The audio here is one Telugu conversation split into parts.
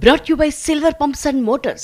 brought you by Silver Pumps and Motors.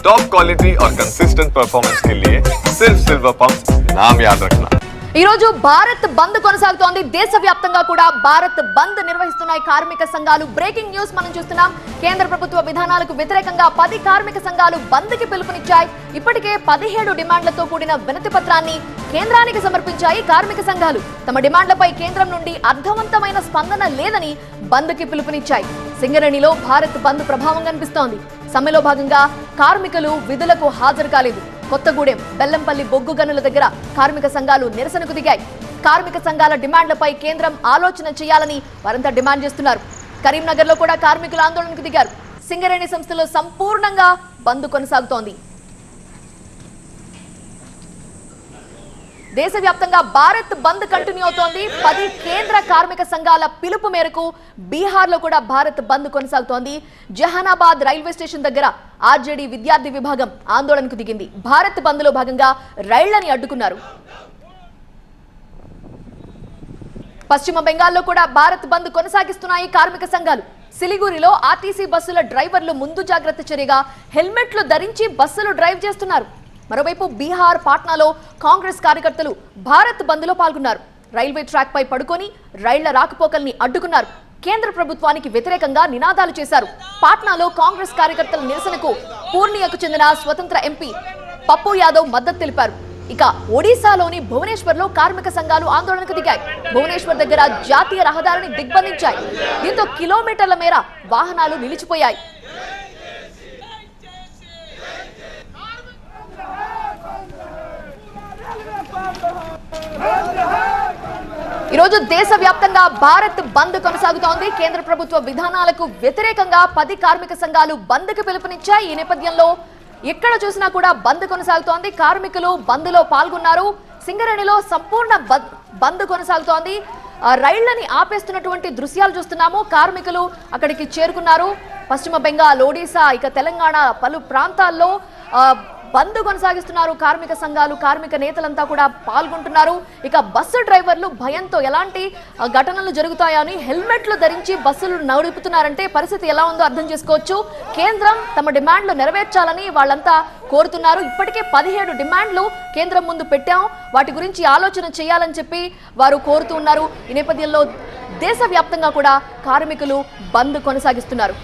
Top quality और कंसिस्टेंट परफॉर्मेंस के लिए सिर्फ सिल्वर पंप नाम याद रखना ఈ రోజు భారత్ బంద్ కొనసాగుతోంది దేశవ్యాప్తంగా కూడా భారత్ బంద్ నిర్వహిస్తున్నాయి కార్మిక సంఘాలు బ్రేకింగ్ న్యూస్ మనం చూస్తున్నాం కేంద్ర ప్రభుత్వ విధానాలకు వ్యతిరేకంగా పది కార్మిక సంఘాలు బంద్ కి పిలుపునిచ్చాయి ఇప్పటికే పదిహేడు డిమాండ్లతో కూడిన వినతి పత్రాన్ని కేంద్రానికి సమర్పించాయి కార్మిక సంఘాలు తమ డిమాండ్లపై కేంద్రం నుండి అర్థవంతమైన స్పందన లేదని బంద్ కి పిలుపునిచ్చాయి సింగరేణిలో భారత్ బంద్ ప్రభావం కనిపిస్తోంది. సమ్మెలో భాగంగా కార్మికులు విధులకు హాజరు కాలేదు. కొత్తగూడెం బెల్లంపల్లి బొగ్గు గనుల దగ్గర కార్మిక సంఘాలు నిరసనకు దిగాయి. కార్మిక సంఘాల డిమాండ్లపై కేంద్రం ఆలోచన చేయాలని వారంతా డిమాండ్ చేస్తున్నారు. కరీంనగర్లో కూడా కార్మికులు ఆందోళనకు దిగారు. సింగరేణి సంస్థలో సంపూర్ణంగా బంద్ కొనసాగుతోంది. దేశవ్యాప్తంగా భారత్ బంద్ కంటిన్యూ అవుతోంది. పది కేంద్ర కార్మిక సంఘాల పిలుపు మేరకు బీహార్లో కూడా భారత్ బంద్ కొనసాగుతోంది. జహానాబాద్ రైల్వే స్టేషన్ దగ్గర ఆర్జేడీ విద్యార్థి విభాగం ఆందోళనకు దిగింది. భారత్ బంద్లో భాగంగా రైళ్ళని అడ్డుకున్నారు. పశ్చిమ బెంగాల్లో కూడా భారత్ బంద్ కొనసాగిస్తున్నాయి కార్మిక సంఘాలు. సిలిగురిలో ఆర్టీసీ బస్సుల డ్రైవర్లు ముందు జాగ్రత్త చర్యగా హెల్మెట్లు ధరించి బస్సులు డ్రైవ్ చేస్తున్నారు. మరోవైపు బీహార్ పాట్నాలో కాంగ్రెస్ కార్యకర్తలు భారత్ బంద్లో పాల్గొన్నారు. రైల్వే ట్రాక్ పై పడుకొని రైళ్ళ రాకపోకల్ని అడ్డుకున్నారు. కేంద్ర ప్రభుత్వానికి వ్యతిరేకంగా నినాదాలు చేశారు. పాట్నాలో కాంగ్రెస్ కార్యకర్తల నిరసనకు పూర్ణియకు చెందిన స్వతంత్ర ఎంపీ పప్పు యాదవ్ మద్దతు తెలిపారు. ఇక ఒడిశాలోని భువనేశ్వర్లో కార్మిక సంఘాలు ఆందోళనకు దిగాయి. భువనేశ్వర్ దగ్గర జాతీయ రహదారిని దిగ్బంధించాయి. దీంతో కిలోమీటర్ల మేర వాహనాలు నిలిచిపోయాయి. ఈరోజు దేశవ్యాప్తంగా భారత్ బంద్ కొనసాగుతోంది. కేంద్ర ప్రభుత్వ విధానాలకు వ్యతిరేకంగా పది కార్మిక సంఘాలు బంద్కు పిలుపునిచ్చాయి. ఈ నేపథ్యంలో ఎక్కడ చూసినా కూడా బంద్ కొనసాగుతోంది. కార్మికులు బంద్లో పాల్గొన్నారు. సింగరేణిలో సంపూర్ణ బంద్ కొనసాగుతోంది. రైళ్ళని ఆపేస్తున్నటువంటి దృశ్యాలు చూస్తున్నాము. కార్మికులు అక్కడికి చేరుకున్నారు. పశ్చిమ బెంగాల్ ఒడిశా ఇక తెలంగాణ పలు ప్రాంతాల్లో బంద్ కొనసాగిస్తున్నారు. కార్మిక సంఘాలు కార్మిక నేతలంతా కూడా పాల్గొంటున్నారు. ఇక బస్సు డ్రైవర్లు భయంతో ఎలాంటి ఘటనలు జరుగుతాయని హెల్మెట్లు ధరించి బస్సులు నడుపుతున్నారంటే పరిస్థితి ఎలా ఉందో అర్థం చేసుకోవచ్చు. కేంద్రం తమ డిమాండ్లు నెరవేర్చాలని వాళ్ళంతా కోరుతున్నారు. ఇప్పటికే పదిహేడు డిమాండ్లు కేంద్రం ముందు పెట్టాం. వాటి గురించి ఆలోచన చేయాలని చెప్పి వారు కోరుతూ ఉన్నారు. ఈ నేపథ్యంలో దేశవ్యాప్తంగా కూడా కార్మికులు బంద్ కొనసాగిస్తున్నారు.